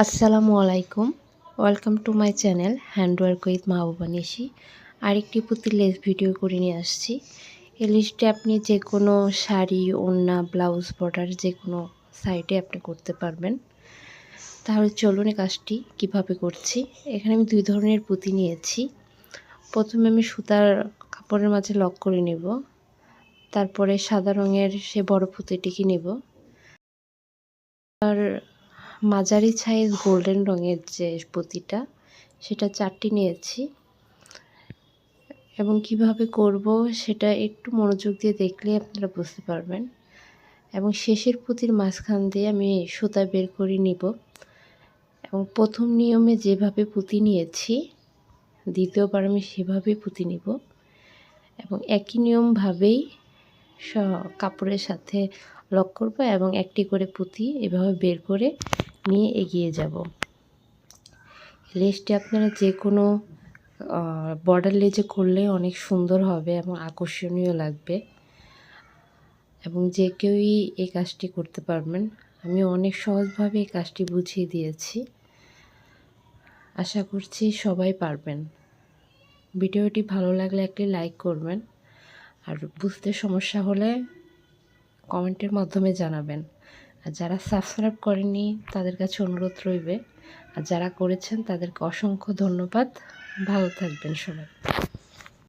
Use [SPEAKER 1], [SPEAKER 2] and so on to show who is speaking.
[SPEAKER 1] আসসালামু আলাইকুম। Welcome to my channel handwork with Mahbuba Nishi আরেকটি প্রতি লেস ভিডিও করে নিয়ে আসছি। এই লিস্টে আপনি যে কোনো শাড়ি, ওড়না ব্লাউজ বর্ডার যে কোনো সাইডে আপনি করতে পারবেন। তাহলে চলুন এই কাজটি কীভাবে করছি। এখানে আমি দুই ধরনের পুঁতি নিয়েছি। প্রথমে আমি সুতার কাপড়ের মাঝে লক করে নেব। তারপরে সাদা রঙের সে বড় পুঁতিটিকে নেব। আর মাঝারি সাইজ গোল্ডেন রঙের যে পুঁতিটা, সেটা চারটি নিয়েছি। এবং কীভাবে করব সেটা একটু মনোযোগ দিয়ে দেখলে আপনারা বুঝতে পারবেন। এবং শেষের পুঁতির মাঝখান দিয়ে আমি সুতা বের করে নিব। এবং প্রথম নিয়মে যেভাবে পুঁতি নিয়েছি, দ্বিতীয়বার আমি সেভাবেই পুঁতি নিব। এবং একই নিয়মভাবেই কাপড়ের সাথে লক করব এবং একটি করে পুঁতি এভাবে বের করে নিয়ে এগিয়ে যাব। লেসটি আপনারা যে কোনো বর্ডার লেজে করলে অনেক সুন্দর হবে এবং আকর্ষণীয় লাগবে। এবং যে কেউই এই কাজটি করতে পারবেন। আমি অনেক সহজভাবে এই কাজটি বুঝিয়ে দিয়েছি। আশা করছি সবাই পারবেন। ভিডিওটি ভালো লাগলে একটি লাইক করবেন। আর বুঝতে সমস্যা হলে কমেন্টের মাধ্যমে জানাবেন। আর যারা সাবস্ক্রাইব করেনি তাদের কাছে অনুরোধ রইবে। আর যারা করেছেন, তাদেরকে অসংখ্য ধন্যবাদ। ভালো থাকবেন সবাই।